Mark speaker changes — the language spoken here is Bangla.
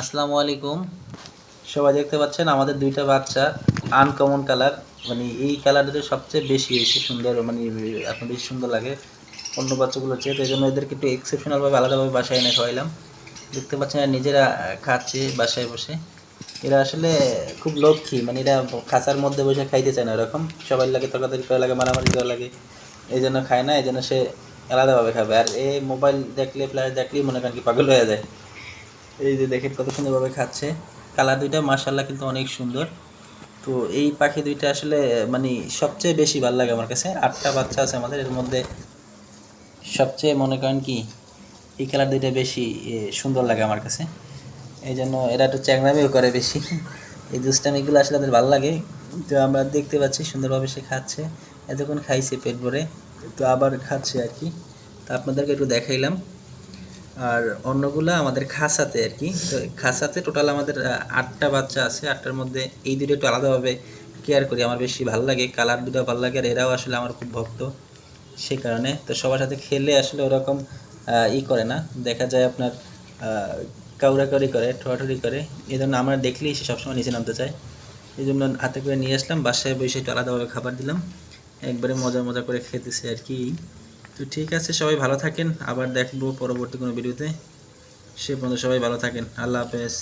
Speaker 1: আসসালামু আলাইকুম। সবাই দেখতে পাচ্ছেন, আমাদের দুইটা বাচ্চা আনকমন কালার মানে এই কালারটা সবচেয়ে বেশি বেশি সুন্দর মানে এখন বেশি সুন্দর লাগে। অন্য বাচ্চাগুলো চেয়ে, তো এই জন্য এদেরকে একটু এক্সেপশনালভাবে আলাদাভাবে বাসায় এনে খাওয়াইলাম। দেখতে পাচ্ছেন এরা নিজেরা খাচ্ছে বাসায় বসে। এরা আসলে খুব লক্ষ্মী মানে এরা খাঁচার মধ্যে বসে খাইতে চায় না, এরকম। সবাই লাগে তরকারি করা লাগে, মারামারি করা লাগে, এই জন্য খায় না, এই জন্য সে আলাদাভাবে খাবে। আর এই মোবাইল দেখলে ফ্ল্যাশ দেখলেই মনে করেন কি পাগল হয়ে যায়। এই যে দেখেন কত সুন্দরভাবে খাচ্ছে। কালার দুইটা মার্শাল্লাহ কিন্তু অনেক সুন্দর। তো এই পাখি দুইটা আসলে মানে সবচেয়ে বেশি ভালো লাগে আমার কাছে। আটটা বাচ্চা আছে আমাদের, এর মধ্যে সবচেয়ে মনে করেন কি, এই কালার দুইটা বেশি সুন্দর লাগে আমার কাছে। এই জন্য এরা একটু চ্যাংরামিও করে বেশি। এই দুষ্টামিগুলো আসলে তাদের ভালো লাগে। তো আমরা দেখতে পাচ্ছি সুন্দরভাবে সে খাচ্ছে। এতক্ষণ খাইছে পেট ভরে। তো আবার খাচ্ছে আর কি। তো আপনাদেরকে একটু দেখাইলাম। আর অন্যগুলা আমাদের খাসাতে আর কি। তো খাসাতে টোটাল আমাদের আটটা বাচ্চা আছে, আটটার মধ্যে এই দুটো একটু আলাদাভাবে কেয়ার করি, আমার বেশি ভালো লাগে, কালার দুটো ভালো লাগে, আর এরাও আসলে আমার খুব ভক্ত সে কারণে। তো সবার সাথে খেলে আসলে ওরকম ই করে না। দেখা যায় আপনার কাউরাকাউরি করে ঠোয়াঠুরি করে। এই জন্য আমরা দেখলেই সে সবসময় নিচে নামতে চায়। এই জন্য হাতে করে নিয়ে আসলাম, বাসায় বসে একটু আলাদাভাবে খাবার দিলাম। একবারে মজা মজা করে খেতেছে আর কি। তো ঠিক আছে, সবাই ভালো থাকেন। আবার দেখব পরবর্তী কোনো ভিডিওতে। সে পর্যন্ত সবাই ভালো থাকেন। আল্লাহ হাফেজ।